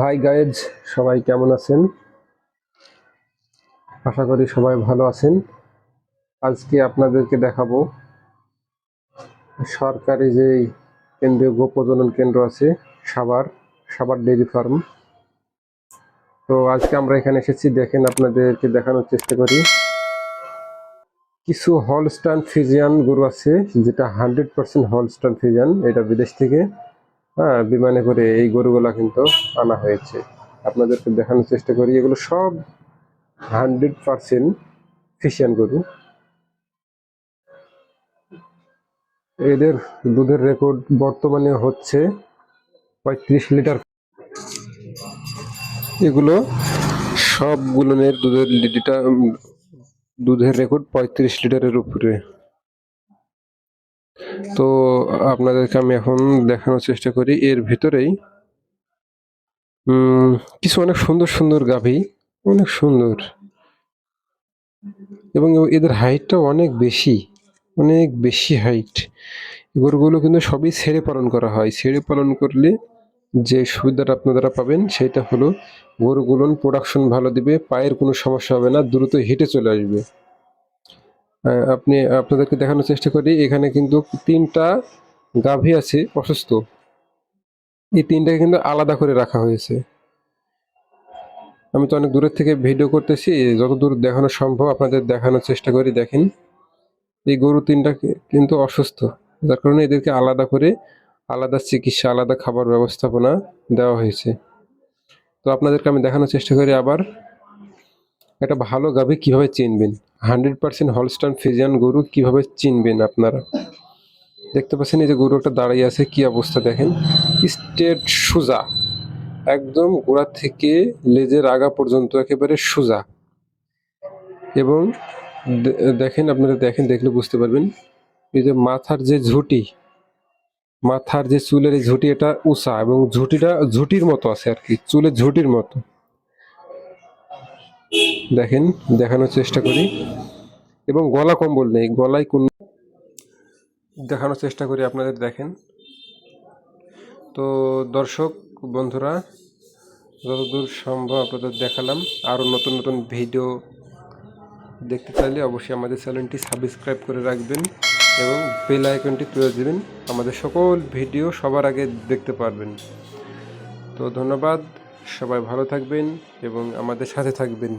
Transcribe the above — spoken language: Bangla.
হাই গাইজ সবাই কেমন আছেন? আশা করি সবাই ভালো আছেন। আজকে আপনাদেরকে দেখাবো সরকারি যে কেন্দ্রীয় গো প্রজনন কেন্দ্র আছে, সাভার সাভার ডেইরি ফার্ম। তো আজকে আমরা এখানে এসেছি, দেখেন আপনাদেরকে দেখানোর চেষ্টা করি। কিছু হলস্টান ফিজিয়ান গরু আছে, যেটা হান্ড্রেড পার্সেন্ট হলস্টান ফিজিয়ান এটা বিদেশ থেকে। হ্যাঁ বিমানে করে এই গরুগুলা কিন্তু আনা হয়েছে। আপনাদেরকে দেখানোর চেষ্টা করি, এগুলো সব হান্ড্রেড পার্সেন্ট ফিশিয়ান গরু। এদের দুধের রেকর্ড বর্তমানে হচ্ছে পঁয়ত্রিশ লিটার। এগুলো সবগুলোনের দুধের লিটার, দুধের রেকর্ড পঁয়ত্রিশ লিটারের উপরে। তো আপনাদেরকে আমি এখন দেখানোর চেষ্টা করি। এর ভিতরেই কিছু অনেক সুন্দর সুন্দর গাভী, অনেক সুন্দর। এবং এদের হাইটটা অনেক বেশি অনেক বেশি হাইট গরুগুলো কিন্তু সবই ছেড়ে পালন করা হয়। ছেড়ে পালন করলে যে সুবিধাটা আপনারা পাবেন, সেটা হলো গরুগুলোর প্রোডাকশন ভালো দিবে, পায়ের কোনো সমস্যা হবে না, দ্রুত হেঁটে চলে আসবে। আপনি, আপনাদেরকে দেখানোর চেষ্টা করি। এখানে কিন্তু তিনটা গাভী আছে অসুস্থ। এই তিনটাকে কিন্তু আলাদা করে রাখা হয়েছে। আমি তো অনেক দূরের থেকে ভিডিও করতেছি যত দূর দেখানো সম্ভব আপনাদের দেখানোর চেষ্টা করি, দেখেন। এই গরু তিনটাকে কিন্তু অসুস্থ। যার কারণে এদেরকে আলাদা করে আলাদা চিকিৎসা, আলাদা খাবার ব্যবস্থাপনা দেওয়া হয়েছে। তো আপনাদেরকে আমি দেখানোর চেষ্টা করি আবার। একটা ভালো গাভী কীভাবে চিনবেন? হান্ড্রেড পার্সেন্ট হলস্টান ফিজিয়ান গরু কীভাবে চিনবেন আপনারা? দেখতে পাচ্ছেন এই যে গরু একটা দাঁড়িয়ে আছে, কি অবস্থা দেখেন? স্টেট সোজা। একদম গোড়া থেকে লেজের আগা পর্যন্ত একেবারে সোজা। এবং দেখেন আপনারা, দেখেন, দেখলে বুঝতে পারবেন। এই যে মাথার যে ঝুঁটি, মাথার যে চুলের এই ঝুঁটি, এটা উষা এবং ঝুঁটিটা ঝুঁটির মতো আছে আর কি, চুলের ঝুঁটির মতো। দেখেন, দেখানোর চেষ্টা করি। এবং গলা কম্বল নেই, গলায় কোন দেখানোর চেষ্টা করি আপনাদের দেখেন। তো দর্শক, বন্ধুরা, যতদূর সম্ভব আপনাদের দেখালাম। আরও নতুন নতুন ভিডিও দেখতে চাইলে অবশ্যই আমাদের চ্যানেলটি সাবস্ক্রাইব করে রাখবেন এবং বেল আইকনটি তুলে দেবেন। আমাদের সকল ভিডিও সবার আগে দেখতে পারবেন। তো ধন্যবাদ। সবাই ভালো থাকবেন এবং আমাদের সাথে থাকবেন।